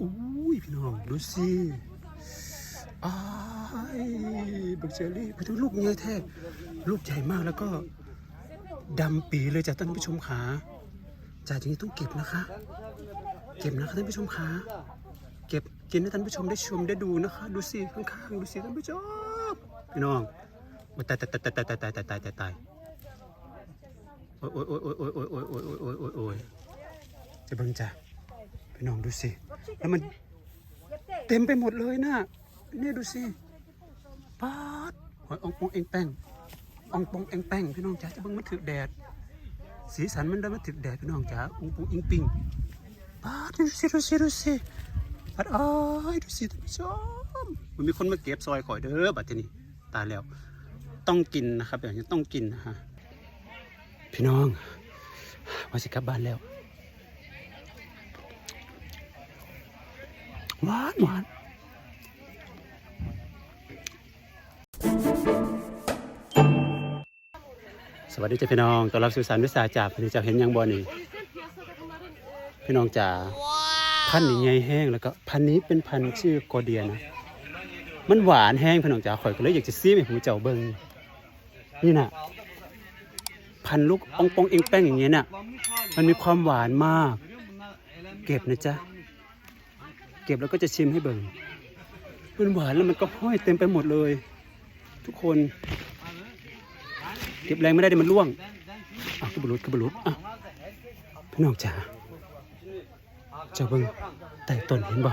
อุ้ยพี่น้องดูสิอ้ายบักเชอรี่ไปดูลูกเงี้ยแท้ลูกใหญ่มากแล้วก็ดำปีเลยจ้ะท่านผู้ชมขาจ่าอย่างนี้ต้องเก็บนะคะ เก็บนะคะท่านผู้ชมขาเก็บกินให้ท่านผู้ชมได้ชมได้ดูนะคะ ดูสิข้างๆดูสิท่านผู้ชมพี่น้องมาตายตายตายตายตายตายตายตายตายตายโอ้ยโอ้ยโอ้ยโอ้ยโอ้ยโอ้ยโอ้ยโอ้ยโอ้ยโอ้ยจะบิ่งจ้ะ พี่น้องดูสิ แล้วมันเต็มไปหมดเลยนะนี่ดูสิปาดหอยองปองเองแป้งองปองเองแป้งพี่น้องจ๋าจะเบิ่งมันถึกแดด สีสันมันได้มันถึกแดดพี่น้องจ๋าองปองอิงปิงปาดดูสิดูสิดูสิปาดอ้ายดูสิท่านผู้ชมมันมีคนมาเก็บซอยข่อยเด้อบัดทีนี้ตายแล้วต้องกินนะครับแบบนี้ต้องกินนะฮะพี่น้องว่าสิกลับบ้านแล้ว หวานหวานสวัสดีจ้าพี่น้องต้อนรับสู่สารวิสาจากพี่น้องจะเห็นยังบ่นี่พี่น้องจ๋าพันธุ์นี่ใหญ่แห้งแล้วก็พันธุ์นี้เป็นพันธุ์ชื่อโกเดียนะมันหวานแห้งพี่น้องจ๋าข่อยก็เลยอยากจะซีมให้ผมเจ้าเบิ่งนี่น่ะพันธุ์ลูกอองปองเองแป้งอย่างเงี้ยน่ะมันมีความหวานมาก เก็บนะจ๊ะ เก็บแล้วก็จะชิมให้เบิ่งมันหวานแล้วมันก็ห้อยเต็มไปหมดเลย ทุกคน เก็บแรงไม่ได้เดี๋ยวมันร่วงอะขึ้นบรุษขึ้นบรุษอะพี่น้องจ๋าเจ้าเบิ่งแต่ต้นเห็นบ่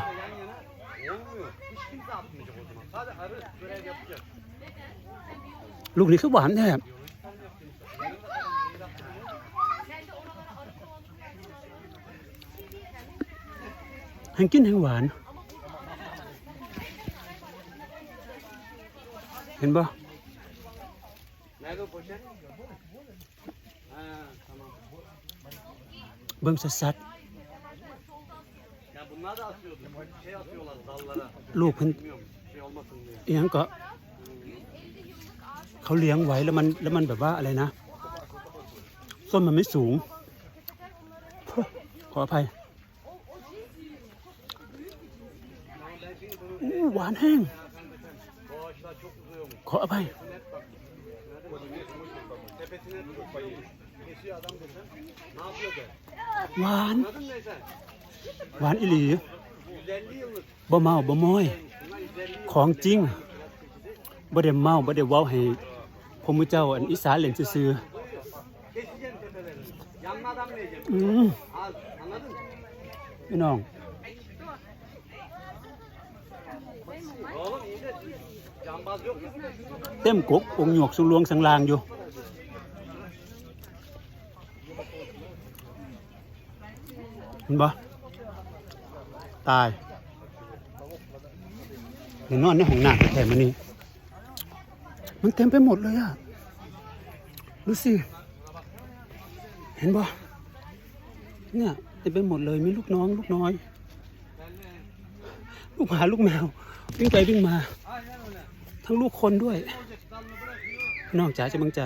ลูกนี้คือหวานแท้ หังกินหังหวาน เห็นบ่เบิ่งสัดลูกเพิ่นยังก็ เขาเลี้ยงไว้แล้วมันแล้วมันแบบว่าอะไรนะ ต้นมันไม่สูง ขออภัย อู้หวานแห้ง ขออภัยหวาน หวานอิหลีบ่เมาบ่มอย ของจริงบ่เด้เมาบ่เด้ว้าให้ผมมือเจ้าอันอีสานเล่นซื่อพี่น้อง เต็มกกองหยวกสุลวงสังลางอยู่เห็นบ่ตายเดี๋ยวนอนในห้องน้ำแถมมันนี่มันเต็มไปหมดเลยอะดูสิ เห็นบ่เนี่ยเต็มไปหมดเลยมีลูกน้องลูกน้อย ลูกหมาลูกแมว วิ่งไปวิ่งมา ทั้งลูกคนด้วย น้องจ๋าจะมึงจ๋า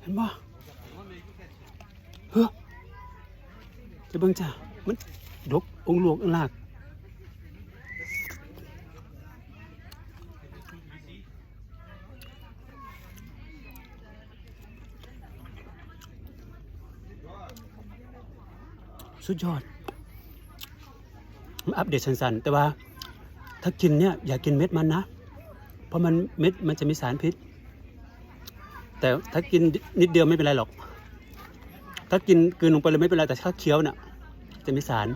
เห็นปะเฮ้อจะเบิ่งจ๋ามันดกองหลวงอันลาก สุดยอดมาอัปเดตสั้นๆแต่ว่าถ้ากินเนี่ยอย่ากินเม็ดมันนะ เพราะมันเม็ดมันจะมีสารพิษ แต่ถ้ากินนิดเดียวไม่เป็นไรหรอก ถ้ากินกลืนลงไปเลยไม่เป็นไรแต่ถ้าเคี้ยวน่ะจะมีสาร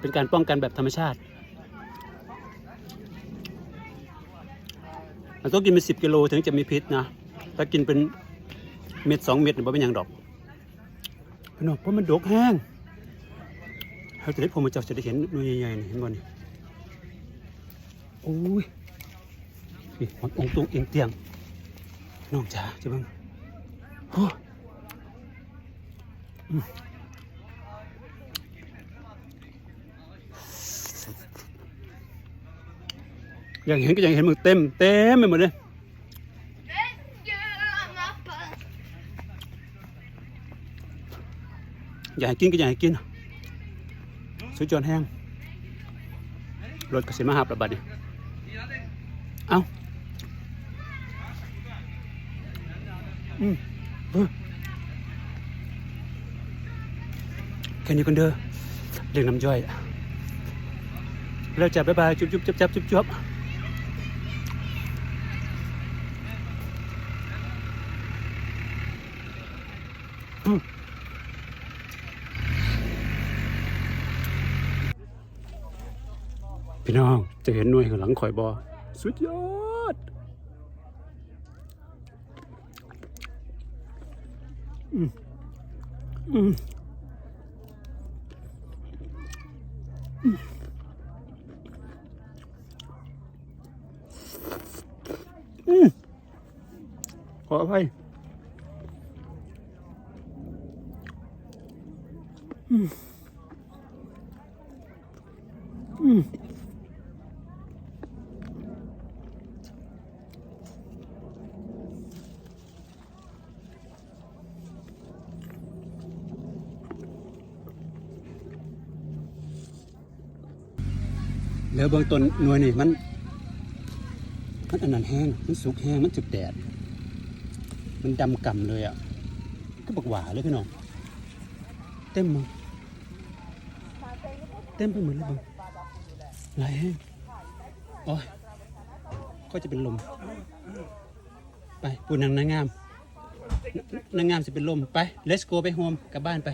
เป็นการป้องกันแบบธรรมชาติมันต้องกินเป็นสิบกิโลถึงจะมีพิษนะถ้ากินเป็นเม็ดสองเม็ดเนี่ยบ่เป็นหยังดอก พี่น้องเพราะมันดกแห้งเขาจะได้ผมมาเจ้าจะได้เห็นหน่วยใหญ่ๆนี่เห็นบ่นี่โอ้ยนี่มันองตรงเอียงเตียงน้องจ๋าจะบ้างโอ้อยากเห็นก็อยากเห็นมึงเต็มเต็มไปหมดเลย อย่าให้กินก็อย่าให้กินสุดยอดแห้งรถกสิมาหับระบาดนี่เอาอืมเออแค่นี้กันเด้อเรื่องน้ำย่อยแล้วจับบ๊ายบายจุ๊บจุ๊บจับจับจุ๊บจุ๊บอืม พี่น้องจะเห็นหน่วยข้างหลังข่อยบอสุดยอด อืมอืมอืมอืมขออภัยอืมอืม แล้วเบื้องต้นหน่วยนี่มัน มันอันนั้นแห้ง มันสุกแห้ง มันจุดแดด มันดำกำเลยอะ ก็บักหวาเลยพี่น้อง เต็มมึงเต็มไปหมดเลยบังหลายแห้งโอ้ยก็จะเป็นลม ไปปูนางนางงามนางงามจะเป็นลม ไป let's go ไปโฮมกลับบ้านไป